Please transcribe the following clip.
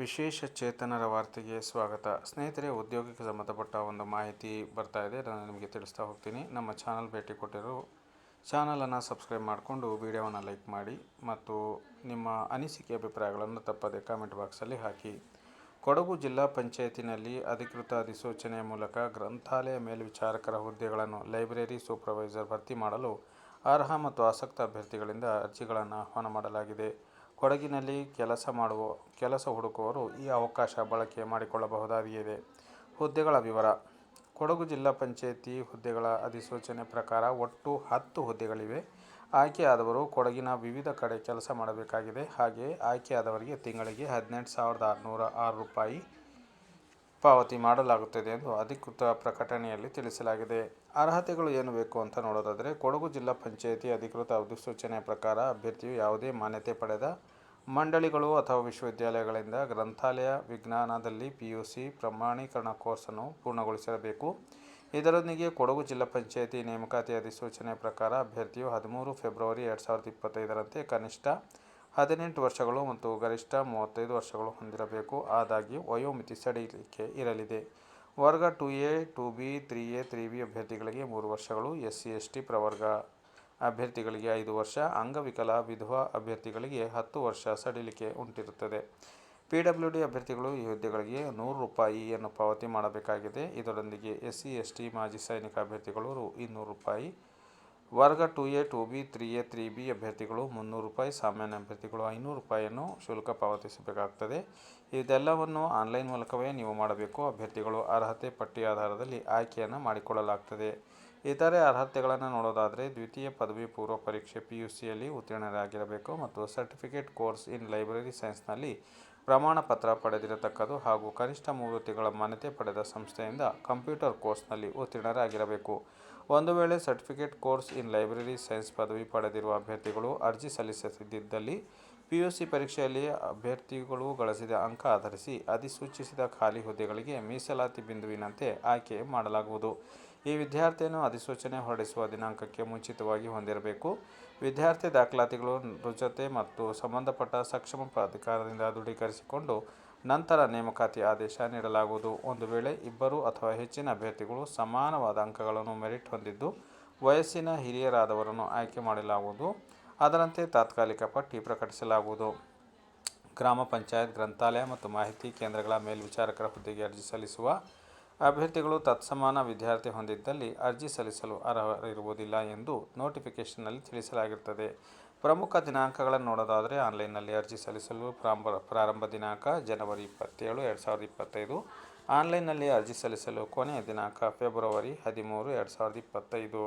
ವಿಶೇಷ ಚೇತನರ ವಾರ್ತೆಗೆ ಸ್ವಾಗತ. ಸ್ನೇಹಿತರೆ, ಉದ್ಯೋಗಕ್ಕೆ ಸಂಬಂಧಪಟ್ಟ ಒಂದು ಮಾಹಿತಿ ಬರ್ತಾ ಇದೆ. ನಾನು ನಿಮಗೆ ತಿಳಿಸ್ತಾ ಹೋಗ್ತೀನಿ. ನಮ್ಮ ಚಾನಲ್ ಭೇಟಿ ಕೊಟ್ಟಿರೋ ಚಾನಲನ್ನು ಸಬ್ಸ್ಕ್ರೈಬ್ ಮಾಡಿಕೊಂಡು ವಿಡಿಯೋವನ್ನು ಲೈಕ್ ಮಾಡಿ ಮತ್ತು ನಿಮ್ಮ ಅನಿಸಿಕೆ ಅಭಿಪ್ರಾಯಗಳನ್ನು ತಪ್ಪದೆ ಕಾಮೆಂಟ್ ಬಾಕ್ಸಲ್ಲಿ ಹಾಕಿ. ಕೊಡಗು ಜಿಲ್ಲಾ ಪಂಚಾಯತಿನಲ್ಲಿ ಅಧಿಕೃತ ಅಧಿಸೂಚನೆಯ ಮೂಲಕ ಗ್ರಂಥಾಲಯ ಮೇಲ್ವಿಚಾರಕರ ಹುದ್ದೆಗಳನ್ನು ಲೈಬ್ರರಿ ಸೂಪರ್ವೈಸರ್ ಭರ್ತಿ ಮಾಡಲು ಅರ್ಹ ಮತ್ತು ಆಸಕ್ತ ಅಭ್ಯರ್ಥಿಗಳಿಂದ ಅರ್ಜಿಗಳನ್ನು ಆಹ್ವಾನ ಮಾಡಲಾಗಿದೆ. ಕೊಡಗಿನಲ್ಲಿ ಕೆಲಸ ಮಾಡುವ, ಕೆಲಸ ಹುಡುಕುವವರು ಈ ಅವಕಾಶ ಬಳಕೆ ಮಾಡಿಕೊಳ್ಳಬಹುದಾಗಿದೆ. ಹುದ್ದೆಗಳ ವಿವರ. ಕೊಡಗು ಜಿಲ್ಲಾ ಪಂಚಾಯಿತಿ ಹುದ್ದೆಗಳ ಅಧಿಸೂಚನೆ ಪ್ರಕಾರ ಒಟ್ಟು ಹತ್ತು ಹುದ್ದೆಗಳಿವೆ. ಆಯ್ಕೆಯಾದವರು ಕೊಡಗಿನ ವಿವಿಧ ಕಡೆ ಕೆಲಸ ಮಾಡಬೇಕಾಗಿದೆ. ಹಾಗೆಯೇ ಆಯ್ಕೆಯಾದವರಿಗೆ ತಿಂಗಳಿಗೆ ಹದಿನೆಂಟು ಸಾವಿರದ ಆರುನೂರ ಆರು ರೂಪಾಯಿ ಪಾವತಿ ಮಾಡಲಾಗುತ್ತದೆ ಎಂದು ಅಧಿಕೃತ ಪ್ರಕಟಣೆಯಲ್ಲಿ ತಿಳಿಸಲಾಗಿದೆ. ಅರ್ಹತೆಗಳು ಏನು ಬೇಕು ಅಂತ ನೋಡೋದಾದರೆ ಕೊಡಗು ಜಿಲ್ಲಾ ಪಂಚಾಯಿತಿ ಅಧಿಕೃತ ಅಧಿಸೂಚನೆ ಪ್ರಕಾರ ಅಭ್ಯರ್ಥಿಯು ಯಾವುದೇ ಮಾನ್ಯತೆ ಪಡೆದ ಮಂಡಳಿಗಳು ಅಥವಾ ವಿಶ್ವವಿದ್ಯಾಲಯಗಳಿಂದ ಗ್ರಂಥಾಲಯ ವಿಜ್ಞಾನದಲ್ಲಿ ಪಿ ಯು ಸಿ ಪ್ರಮಾಣೀಕರಣ ಕೋರ್ಸನ್ನು ಪೂರ್ಣಗೊಳಿಸಿರಬೇಕು. ಇದರೊಂದಿಗೆ ಕೊಡಗು ಜಿಲ್ಲಾ ಪಂಚಾಯಿತಿ ನೇಮಕಾತಿ ಅಧಿಸೂಚನೆ ಪ್ರಕಾರ ಅಭ್ಯರ್ಥಿಯು ಹದಿಮೂರು ಫೆಬ್ರವರಿ ಎರಡು ಸಾವಿರದ ಇಪ್ಪತ್ತೈದರಂತೆ ಕನಿಷ್ಠ ಹದಿನೆಂಟು ವರ್ಷಗಳು ಮತ್ತು ಗರಿಷ್ಠ ಮೂವತ್ತೈದು ವರ್ಷಗಳು ಹೊಂದಿರಬೇಕು. ಆದಾಗ್ಯೂ ವಯೋಮಿತಿ ಸಡಿಲಿಕೆ ಇರಲಿದೆ. ವರ್ಗ two A, two B, three A, three B ಅಭ್ಯರ್ಥಿಗಳಿಗೆ ಮೂರು ವರ್ಷಗಳು, ಎಸ್ ಸಿ, ಎಸ್ ಟಿ ಪ್ರವರ್ಗ. ಅಭ್ಯರ್ಥಿಗಳಿಗೆ ಐದು ವರ್ಷ, ಅಂಗವಿಕಲ ವಿಧವಾ ಅಭ್ಯರ್ಥಿಗಳಿಗೆ ಹತ್ತು ವರ್ಷ ಸಡಿಲಿಕೆ ಉಂಟಿರುತ್ತದೆ. ಪಿ ಡಬ್ಲ್ಯೂ ಡಿ ಅಭ್ಯರ್ಥಿಗಳು ಈ ಹುದ್ದೆಗಳಿಗೆ ನೂರು ರೂಪಾಯಿಯನ್ನು ಪಾವತಿ ಮಾಡಬೇಕಾಗಿದೆ. ಇದರೊಂದಿಗೆ ಎಸ್ ಸಿ ಎಸ್ ಟಿ ಮಾಜಿ ಸೈನಿಕ ಅಭ್ಯರ್ಥಿಗಳು ರು ಇನ್ನೂರು ರೂಪಾಯಿ ವರ್ಗ two A, two B, three A, three B ಅಭ್ಯರ್ಥಿಗಳು ಮುನ್ನೂರು ರೂಪಾಯಿ, ಸಾಮಾನ್ಯ ಅಭ್ಯರ್ಥಿಗಳು ಐನೂರು ರೂಪಾಯಿಯನ್ನು ಶುಲ್ಕ ಪಾವತಿಸಬೇಕಾಗ್ತದೆ. ಇದೆಲ್ಲವನ್ನು ಆನ್ಲೈನ್ ಮೂಲಕವೇ ನೀವು ಮಾಡಬೇಕು. ಅಭ್ಯರ್ಥಿಗಳು ಅರ್ಹತೆ ಪಟ್ಟಿ ಆಧಾರದಲ್ಲಿ ಆಯ್ಕೆಯನ್ನು ಮಾಡಿಕೊಳ್ಳಲಾಗ್ತದೆ. ಇತರೆ ಅರ್ಹತೆಗಳನ್ನು ನೋಡೋದಾದರೆ ದ್ವಿತೀಯ ಪದವಿ ಪೂರ್ವ ಪರೀಕ್ಷೆ ಪಿ ಯು ಸಿಯಲ್ಲಿ ಉತ್ತೀರ್ಣರಾಗಿರಬೇಕು ಮತ್ತು ಸರ್ಟಿಫಿಕೇಟ್ ಕೋರ್ಸ್ ಇನ್ ಲೈಬ್ರರಿ ಸೈನ್ಸ್ನಲ್ಲಿ ಪ್ರಮಾಣ ಪತ್ರ ಪಡೆದಿರತಕ್ಕದ್ದು ಹಾಗೂ ಕನಿಷ್ಠ ಮೂರು ತಿಂಗಳ ಮಾನ್ಯತೆ ಪಡೆದ ಸಂಸ್ಥೆಯಿಂದ ಕಂಪ್ಯೂಟರ್ ಕೋರ್ಸ್ನಲ್ಲಿ ಉತ್ತೀರ್ಣರಾಗಿರಬೇಕು. ಒಂದು ವೇಳೆ certificate course in library science ಪದವಿ ಪಡೆದಿರುವ ಅಭ್ಯರ್ಥಿಗಳು ಅರ್ಜಿ ಸಲ್ಲಿಸದಿದ್ದಲ್ಲಿ ಪಿ ಯು ಸಿ ಪರೀಕ್ಷೆಯಲ್ಲಿ ಅಭ್ಯರ್ಥಿಗಳು ಗಳಿಸಿದ ಅಂಕ ಆಧರಿಸಿ ಅಧಿಸೂಚಿಸಿದ ಖಾಲಿ ಹುದ್ದೆಗಳಿಗೆ ಮೀಸಲಾತಿ ಬಿಂದುವಿನಂತೆ ಆಯ್ಕೆ ಮಾಡಲಾಗುವುದು. ಈ ವಿದ್ಯಾರ್ಥಿಯನ್ನು ಅಧಿಸೂಚನೆ ಹೊರಡಿಸುವ ದಿನಾಂಕಕ್ಕೆ ಮುಂಚಿತವಾಗಿ ಹೊಂದಿರಬೇಕು. ವಿದ್ಯಾರ್ಥಿ ದಾಖಲಾತಿಗಳು ರುಜತೆ ಮತ್ತು ಸಂಬಂಧಪಟ್ಟ ಸಕ್ಷಮ ಪ್ರಾಧಿಕಾರದಿಂದ ದೃಢೀಕರಿಸಿಕೊಂಡು ನಂತರ ನೇಮಕಾತಿ ಆದೇಶ ನೀಡಲಾಗುವುದು. ಒಂದು ವೇಳೆ ಇಬ್ಬರು ಅಥವಾ ಹೆಚ್ಚಿನ ಅಭ್ಯರ್ಥಿಗಳು ಸಮಾನವಾದ ಅಂಕಗಳನ್ನು ಮೆರಿಟ್ ಹೊಂದಿದ್ದು ವಯಸ್ಸಿನ ಹಿರಿಯರಾದವರನ್ನು ಆಯ್ಕೆ ಮಾಡಲಾಗುವುದು. ಅದರಂತೆ ತಾತ್ಕಾಲಿಕ ಪಟ್ಟಿ ಪ್ರಕಟಿಸಲಾಗುವುದು. ಗ್ರಾಮ ಪಂಚಾಯತ್ ಗ್ರಂಥಾಲಯ ಮತ್ತು ಮಾಹಿತಿ ಕೇಂದ್ರಗಳ ಮೇಲ್ವಿಚಾರಕರ ಹುದ್ದೆಗೆ ಅರ್ಜಿ ಸಲ್ಲಿಸುವ ಅಭ್ಯರ್ಥಿಗಳು ತತ್ಸಮಾನ ವಿದ್ಯಾರ್ಥಿ ಹೊಂದಿದ್ದಲ್ಲಿ ಅರ್ಜಿ ಸಲ್ಲಿಸಲು ಅರ್ಹರಿರುವುದಿಲ್ಲ ಎಂದು ನೋಟಿಫಿಕೇಷನ್ನಲ್ಲಿ ತಿಳಿಸಲಾಗಿರುತ್ತದೆ. ಪ್ರಮುಖ ದಿನಾಂಕಗಳನ್ನು ನೋಡೋದಾದರೆ ಆನ್ಲೈನ್ನಲ್ಲಿ ಅರ್ಜಿ ಸಲ್ಲಿಸಲು ಪ್ರಾರಂಭ ಪ್ರಾರಂಭ ದಿನಾಂಕ ಜನವರಿ ಇಪ್ಪತ್ತೇಳು, ಎರಡು ಸಾವಿರದ ಇಪ್ಪತ್ತೈದು. ಆನ್ಲೈನ್ನಲ್ಲಿ ಅರ್ಜಿ ಸಲ್ಲಿಸಲು ಕೊನೆಯ ದಿನಾಂಕ ಫೆಬ್ರವರಿ ಹದಿಮೂರು, ಎರಡು ಸಾವಿರದ ಇಪ್ಪತ್ತೈದು.